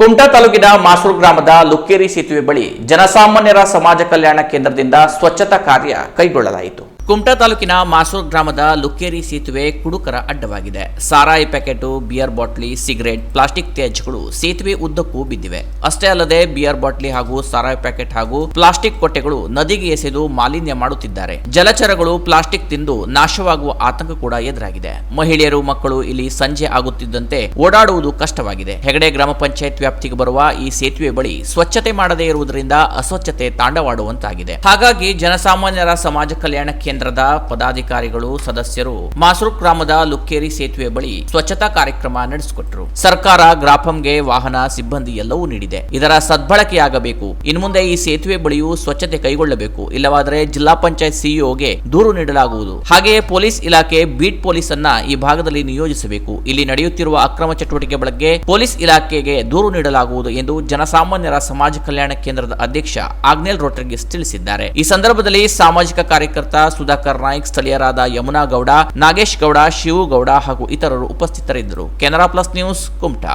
ಕುಮಟಾ ತಾಲೂಕಿನ ಮಾಸೂರು ಗ್ರಾಮದ ಲುಕ್ಕೇರಿ ಸೇತುವೆ ಬಳಿ ಜನಸಾಮಾನ್ಯರ ಸಮಾಜ ಕಲ್ಯಾಣ ಕೇಂದ್ರದಿಂದ ಸ್ವಚ್ಛತಾ ಕಾರ್ಯ ಕೈಗೊಳ್ಳಲಾಯಿತು. ಕುಮಟಾ ತಾಲೂಕಿನ ಮಾಸೂರ್ ಗ್ರಾಮದ ಲುಕ್ಕೇರಿ ಸೇತುವೆ ಕುಡುಕರ ಅಡ್ಡವಾಗಿದೆ. ಸಾರಾಯಿ ಪ್ಯಾಕೆಟು, ಬಿಯರ್ ಬಾಟ್ಲಿ, ಸಿಗರೇಟ್, ಪ್ಲಾಸ್ಟಿಕ್ ತ್ಯಾಜ್ಯಗಳು ಸೇತುವೆ ಉದ್ದಕ್ಕೂ ಬಿದ್ದಿವೆ. ಅಷ್ಟೇ ಅಲ್ಲದೆ ಬಿಯರ್ ಬಾಟ್ಲಿ ಹಾಗೂ ಸಾರಾಯಿ ಪ್ಯಾಕೆಟ್ ಹಾಗೂ ಪ್ಲಾಸ್ಟಿಕ್ ಕೊಟ್ಟೆಗಳು ನದಿಗೆ ಎಸೆದು ಮಾಲಿನ್ಯ ಮಾಡುತ್ತಿದ್ದಾರೆ. ಜಲಚರಗಳು ಪ್ಲಾಸ್ಟಿಕ್ ತಿಂದು ನಾಶವಾಗುವ ಆತಂಕ ಕೂಡ ಎದುರಾಗಿದೆ. ಮಹಿಳೆಯರು, ಮಕ್ಕಳು ಇಲ್ಲಿ ಸಂಜೆ ಆಗುತ್ತಿದ್ದಂತೆ ಓಡಾಡುವುದು ಕಷ್ಟವಾಗಿದೆ. ಹೆಗಡೆ ಗ್ರಾಮ ಪಂಚಾಯತ್ ವ್ಯಾಪ್ತಿಗೆ ಬರುವ ಈ ಸೇತುವೆ ಬಳಿ ಸ್ವಚ್ಛತೆ ಮಾಡದೇ ಇರುವುದರಿಂದ ಅಸ್ವಚ್ಛತೆ ತಾಂಡವಾಡುವಂತಾಗಿದೆ. ಹಾಗಾಗಿ ಜನಸಾಮಾನ್ಯರ ಸಮಾಜ ಕಲ್ಯಾಣ ಕೇಂದ್ರದ ಪದಾಧಿಕಾರಿಗಳು, ಸದಸ್ಯರು ಮಾಸೂರು ಗ್ರಾಮದ ಲುಕ್ಕೇರಿ ಸೇತುವೆ ಬಳಿ ಸ್ವಚ್ಛತಾ ಕಾರ್ಯಕ್ರಮ ನಡೆಸಿಕೊಟ್ಟರು. ಸರ್ಕಾರ ಗ್ರಾಪಂಗೆ ವಾಹನ, ಸಿಬ್ಬಂದಿ ಎಲ್ಲವೂ ನೀಡಿದೆ. ಇದರ ಸದ್ಬಳಕೆಯಾಗಬೇಕು. ಇನ್ನು ಮುಂದೆ ಈ ಸೇತುವೆ ಬಳಿಯೂ ಸ್ವಚ್ಛತೆ ಕೈಗೊಳ್ಳಬೇಕು. ಇಲ್ಲವಾದರೆ ಜಿಲ್ಲಾ ಪಂಚಾಯತ್ ಸಿಇಒಗೆ ದೂರು ನೀಡಲಾಗುವುದು. ಹಾಗೆಯೇ ಪೊಲೀಸ್ ಇಲಾಖೆ ಬೀಟ್ ಪೊಲೀಸ್ ಅನ್ನ ಈ ಭಾಗದಲ್ಲಿ ನಿಯೋಜಿಸಬೇಕು. ಇಲ್ಲಿ ನಡೆಯುತ್ತಿರುವ ಅಕ್ರಮ ಚಟುವಟಿಕೆ ಬಗ್ಗೆ ಪೊಲೀಸ್ ಇಲಾಖೆಗೆ ದೂರು ನೀಡಲಾಗುವುದು ಎಂದು ಜನಸಾಮಾನ್ಯರ ಸಮಾಜ ಕಲ್ಯಾಣ ಕೇಂದ್ರದ ಅಧ್ಯಕ್ಷ ಆಗ್ನೇಲ್ ರೋಟ್ರಿಗಿಸ್ ತಿಳಿಸಿದ್ದಾರೆ. ಈ ಸಂದರ್ಭದಲ್ಲಿ ಸಾಮಾಜಿಕ ಕಾರ್ಯಕರ್ತ ಸುಧಾಕರ್ ನಾಯ್ಕ್, ಸ್ಥಳೀಯರಾದ ಯಮುನಾ ಗೌಡ ನಾಗೇಶ್ ಗೌಡ ಶಿವು ಗೌಡ ಹಾಗೂ ಇತರರು ಉಪಸ್ಥಿತರಿದ್ದರು. Canara plus news, Kumta.